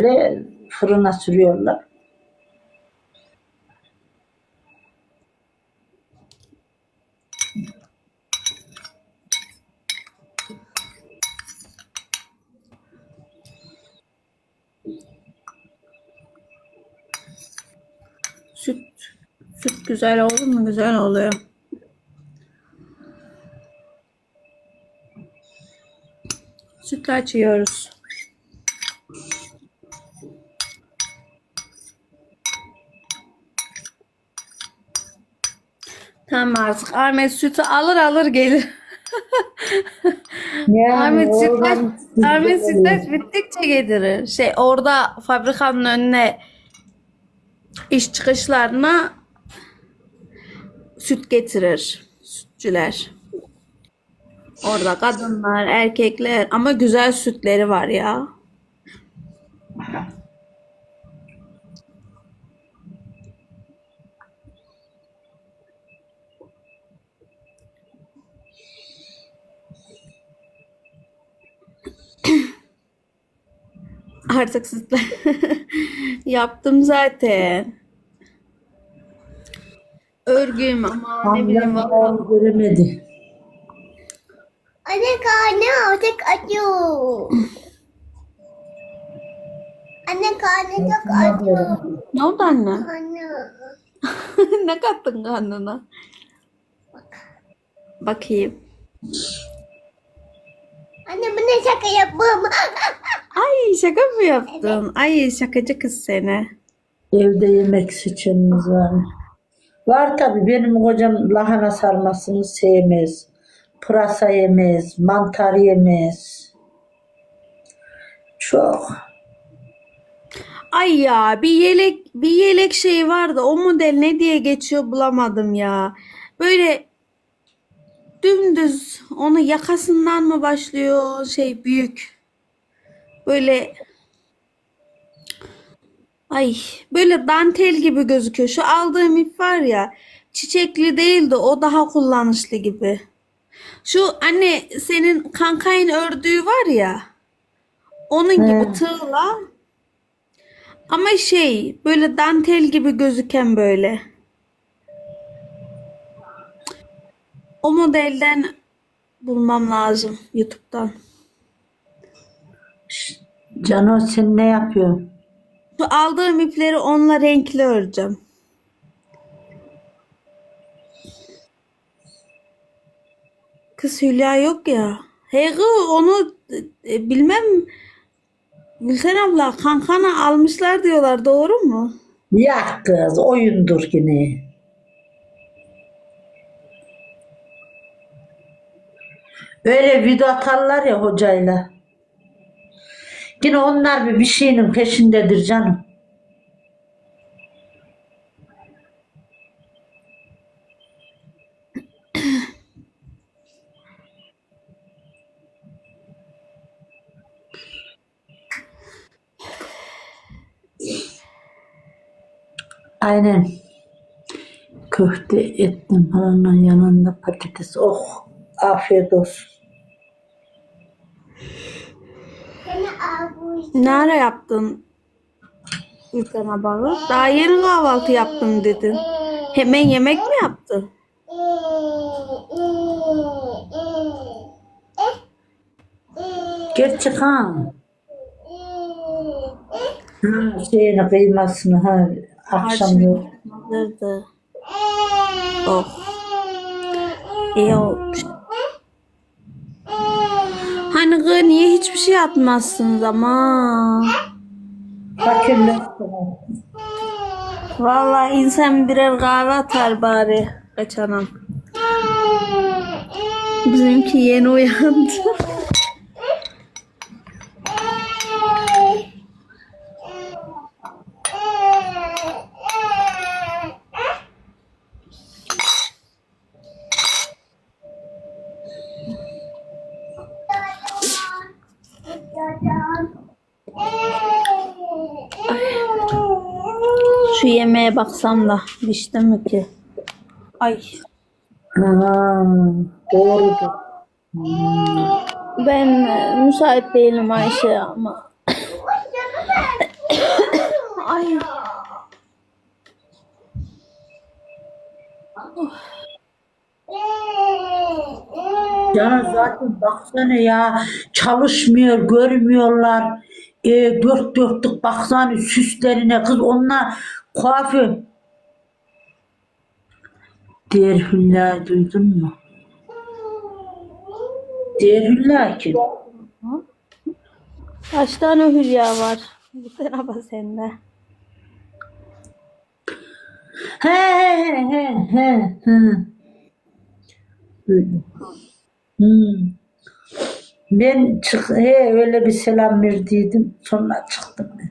böyle fırına sürüyorlar. Süt süt güzel olur mu? Güzel oluyor. Sütlaç yiyoruz. Tamam artık. Ahmet sütü alır alır gelir. Yani Ahmet sütlaç, Ahmet sütlaç bittikçe getirir. Şey orada fabrikanın önüne iş çıkışlarına süt getirir sütçüler. Orada kadınlar, erkekler ama güzel sütleri var ya. Artık sütler yaptım zaten. Örgüyüm ama ne bileyim valla. göremedi. Anne karnı artık acıyor. Anne karnı çok acıyor. Ne oldu anne? Anne. ne kattın karnına? Bakayım. Anne bu ne şaka yapmam. Ay şaka mı yaptın? Ay şakacı kız seni. Evde yemek seçeniniz var? Var tabii. Benim kocam lahana sarmasını sevmez. Pırasa yemez. Mantar yemez. Çok. Ay ya bir yelek bir yelek şey vardı. O model ne diye geçiyor bulamadım ya. Böyle dümdüz onu yakasından mı başlıyor şey büyük. Böyle ay böyle dantel gibi gözüküyor. Şu aldığım ip var ya çiçekli değil de o daha kullanışlı gibi. Şu anne senin kankayın ördüğü var ya onun gibi He. tığla ama şey böyle dantel gibi gözüken böyle. O modelden bulmam lazım YouTube'dan. Cano sen ne yapıyorsun? Şu aldığım ipleri onunla renkli öreceğim. Kız Hülya yok ya. Hey kız, onu e, bilmem Gülten abla kankana almışlar diyorlar doğru mu? Ya kız oyundur yine. Öyle video atarlar ya hocayla. Yine onlar bir bir şeyinin peşindedir canım. Aynen. Köfte ettim falan yanında patates. Oh afiyet olsun. Seni almış. Ne ara yaptın Gülten abla? Daha yeni kahvaltı yaptım dedin. Hemen yemek mi yaptın? Gerçi kan. Ha, şeyini kıymasını ha akşam yok. Oh. İyi olmuş. Hani kız niye hiçbir şey atmazsınız ama? Fakirleştim. Vallahi insan birer kahve atar bari kaçanam. Bizimki yeni uyandı. Şu yemeğe baksam da pişti mi ki? Ay. Aa, doğrudur. Ben e, müsait değilim Ayşe ama. Ay. Ya zaten baksana ya çalışmıyor görmüyorlar. E, dört dörtlük baksana süslerine kız onlar kuaför. Diğer Hülla duydun mu? Diğer Hülla kim? Kaç tane hülya var? Bir bak sende. He he he he he. Öyle. Hmm. Ben çık he öyle bir selam verdiydim sonra çıktım ben.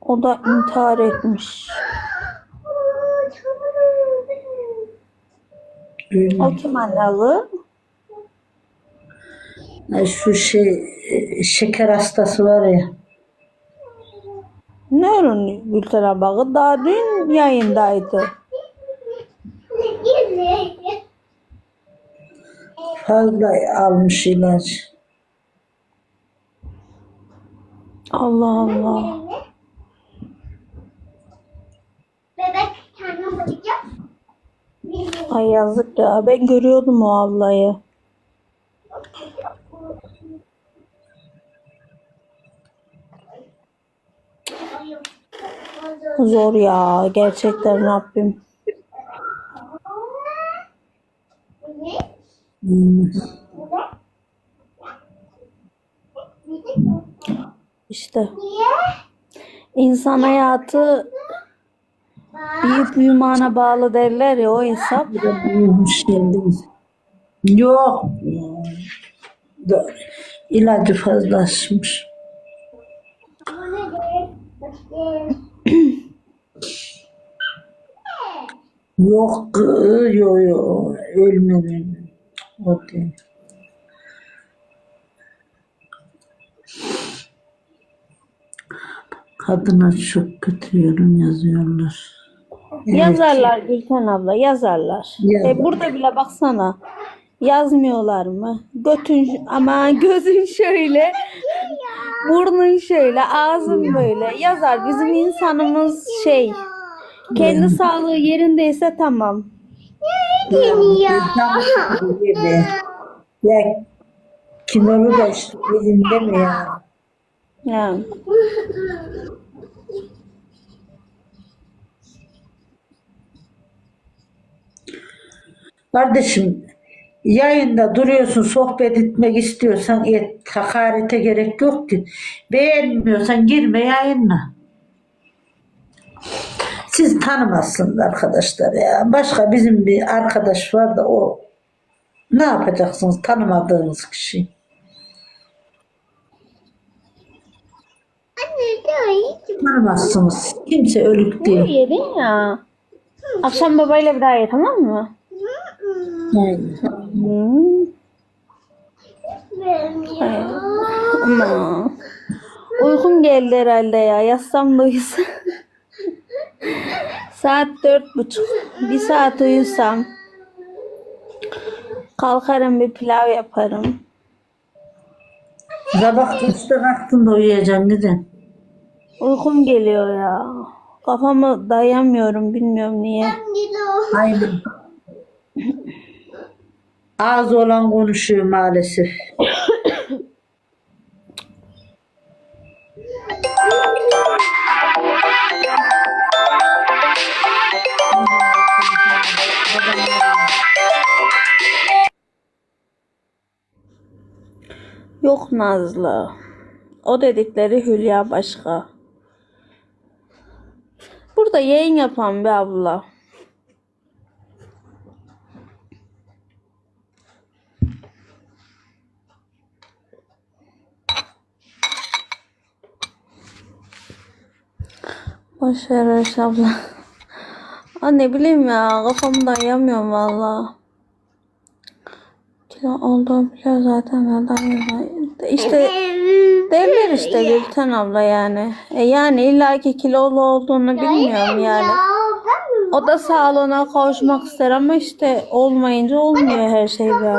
O da intihar etmiş. O kim annelı? Ay, Şu şey e, şeker hastası var ya. Ne onun Gülten abağı? Daha dün yayındaydı. Fazla almış ilaç. Allah Allah. Bebek. Ay yazık ya. Ben görüyordum o ablayı. Zor ya. Gerçekten Rabbim. Hmm. İşte Niye? insan hayatı büyük büyümana bağlı derler ya o hesap. Hoş geldiniz. Yok. İlacı fazlaşmış. Yok, yok, yok. Ölmedi. O değil. Kadına çok kötü yorum yazıyorlar. Yazarlar Gülten abla yazarlar. Yazar. E burada bile baksana. Yazmıyorlar mı? Götün ama gözün şöyle. Burnun şöyle, ağzın böyle. Yazar bizim insanımız şey. Kendi sağlığı yerindeyse tamam. Gibi. Ya kilolu da işte elinde mi ya? Yani. Kardeşim yayında duruyorsun sohbet etmek istiyorsan et. Hakarete gerek yok ki. Beğenmiyorsan girme yayınla. Siz tanımazsınız arkadaşlar ya. Başka bizim bir arkadaş var da o ne yapacaksınız tanımadığınız kişi. Tanımazsınız. Kimse ölük değil. Yedin ya. Akşam babayla bir daha ye tamam mı? Hmm. Ama uykum geldi herhalde ya. Yatsam da uyusam. saat dört buçuk. Bir saat uyusam. Kalkarım bir pilav yaparım. Sabah kaçta kalktın da uyuyacaksın gidin. Uykum geliyor ya. Kafamı dayamıyorum bilmiyorum niye. Gidiyor. Az olan konuşuyor maalesef. Yok Nazlı. O dedikleri Hülya başka. Burada yayın yapan bir abla. Boş ver Ayşe abla. Aa, ne bileyim ya kafamı dayamıyorum valla. Kilo olduğum biliyor zaten ben dayamıyorum. İşte derler işte Gülten abla yani. E yani illaki kilolu olduğunu bilmiyorum yani. O da sağlığına kavuşmak ister ama işte olmayınca olmuyor her şey be.